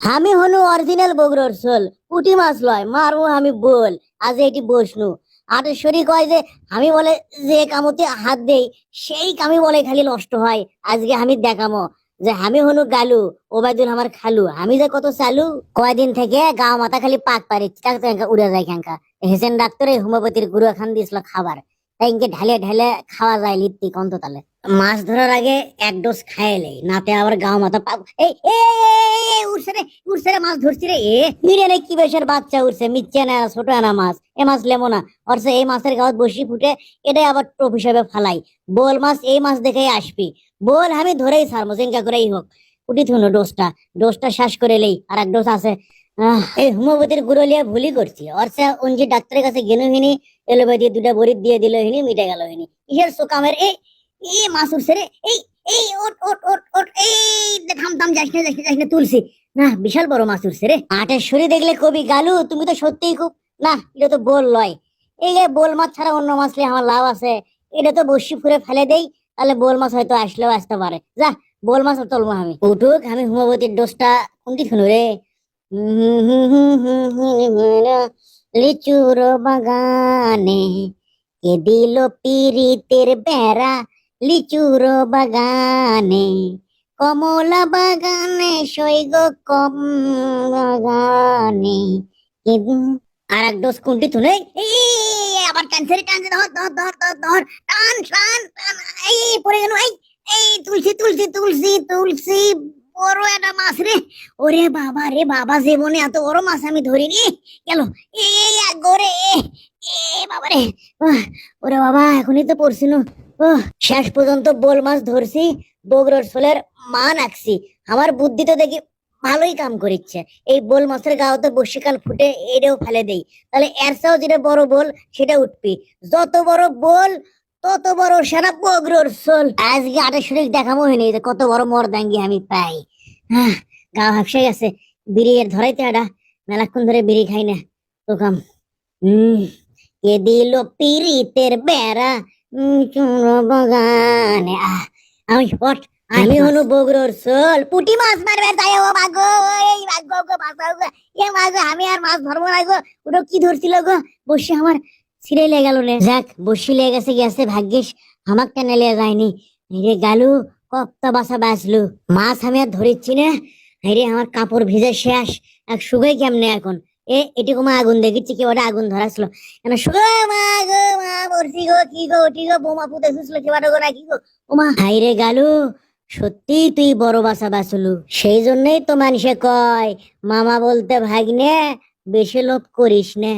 আমি হলো অরিজিনাল বগুড়ার সোল পুটি মাছ লয়, মারবো আমি বল, আজ এটি বসনু আটেশ্বরী কয় যে, আমি বলে যে কামতে হাত দেই, সেই কামি বলে খালি নষ্ট হয়, আজকে আমি দেখামো। যে আমি হনু গালু, ওবায়দুল আমার খালু, আমি যে কত চালু। কয়দিন থেকে গা মাথা খালি পাক পারি উড়ে যায় খাঙ্কা হেসেন ডাক্তারে হোমিওপ্যাথির গুরু খান দিয়েছিল খাবার। তাই ইনকে ঢালে ঢালে খাওয়া যায় লিপ্তি কন্ত তালে মাছ ধরার আগে এক ডোজ খাইলে নাতে আবার গাও মাথা পাক এই, এ উঠছে রে উঠছে রে মাছ ধরছি রে, এ মিরে রে কি বেশের বাচ্চা উঠছে মিচ্ছে না, ছোট না মাছ, এ মাছ লেমো না। অর্থে এই মাছের গাওয়াত বসি ফুটে, এটাই আবার টোপ হিসাবে ফালাই। বোল মাছ, এই মাছ দেখেই আসবি। বল আমি ধরেই ছাড়বো চিন্তা করেই হোক। উঠি থুনো ডোজটা ডোজটা শ্বাস করে লেই আর এক ডোজ আছে। এই হোমিওপ্যাথির গুঁড়ো লিয়ে ভুলই করছি। অর্থে অঞ্জি ডাক্তারের কাছে গেনু হিনি এলোপ্যাথি দুটা বড়ি দিয়ে দিল হিনি মিটে গেল হিনি। কিসের সোকামের এই এই মাছ উঠছে রে এই এই ওট ওট ওট ওট এই থাম থাম যাস না যাস না যাস না তুলসি না বিশাল বড় মাছ উঠছে রে আটের শরীর দেখলে কবি গালু তুমি তো সত্যিই খুব না এটা তো বোল লয়। এই যে বোল মাছ ছাড়া অন্য মাছ নিয়ে আমার লাভ আছে এটা তো বসি ফুরে ফেলে দেই তাহলে বোল মাছ হয়তো আসলেও আসতে পারে। যা বোল মাছ তুলবো আমি। উঠুক আমি হোমিওপ্যাথির ডোজটা কোনটি শুনু রে? লিচুর বাগানে কে দিল পিরিতের বেড়া? লিচুর বাগানে কমলা বাগানে সৈগ কম বাগানে আর এক ডোজ কোনটি তুলে আবার ক্যান্সারে টানছে ধর ধর ধর ধর ধর, টান টান টান, এই, পড়ে গেল এই, তুলসী তুলসী তুলসী তুলসী বড় একটা মাছ রে। ওরে বাবা রে বাবা জীবনে এত বড় মাছ আমি ধরিনি। গেল। গরে এ বাবা রে। ওরে বাবা, এখনই তো ও শেষ পর্যন্ত বোল মাছ ধরছি, বগরোর সোলের মান আঁকছি। আমার বুদ্ধি তো দেখি ভালোই কাম করিচ্ছে। এই বোল মাছের গাওতে বর্ষিকাল ফুটে এটাও ফেলে দেই। তাহলে এর যেটা বড় বোল, সেটা উঠবি। যত বড় বোল তত বড় সেরা বগরোর সোল আজকে আটের শরীর দেখামো হয়নি যে কত বড় মর্দাঙ্গি আমি পাই। হ্যাঁ গা হাফসে গেছে। বিড়ি এর ধরাইতে আডা মেলাক্ষণ ধরে বিড়ি খাই না। তো কাম। হম কে দিল পিরিতের বেড়া? বাগানে। আমি হট আমি হলো বগরোর সোল পুটি মাছ মারবে তাই ও মাগো এই মাগো গো বাঁচাও গো এ মাগো আমি আর মাছ ধরবো না গো। ওটা কি ধরছিল গো? বসে আমার ছিঁড়ে লেগে গেল রে যাক, বসি লেগে গেছে গেছে ভাগ্যিস। আমাক টেনে লিয়ে যায়নি। রে গালু কত বাসা বাঁচলু। মাছ আমি আর ধরিচ্ছি না। রে আমার কাপড় ভিজে শেষ। এক সুগাই কেমনে এখন? এ এটি মা আগুন দেখিচ্ছি, কি ওটা আগুন ধরাছিল কেন শুগো মা গো, মা বলছি গো, কি গো ওটি গো, বোমা পুতে শুসলো কি বাটো গো, না কি গো? ওমা হাই রে গালু, সত্যি তুই বড় বাসা বাঁচলু। সেই জন্যই তো মানুষে কয়, মামা বলতে ভাগ্নে, বেশি লোভ করিস না।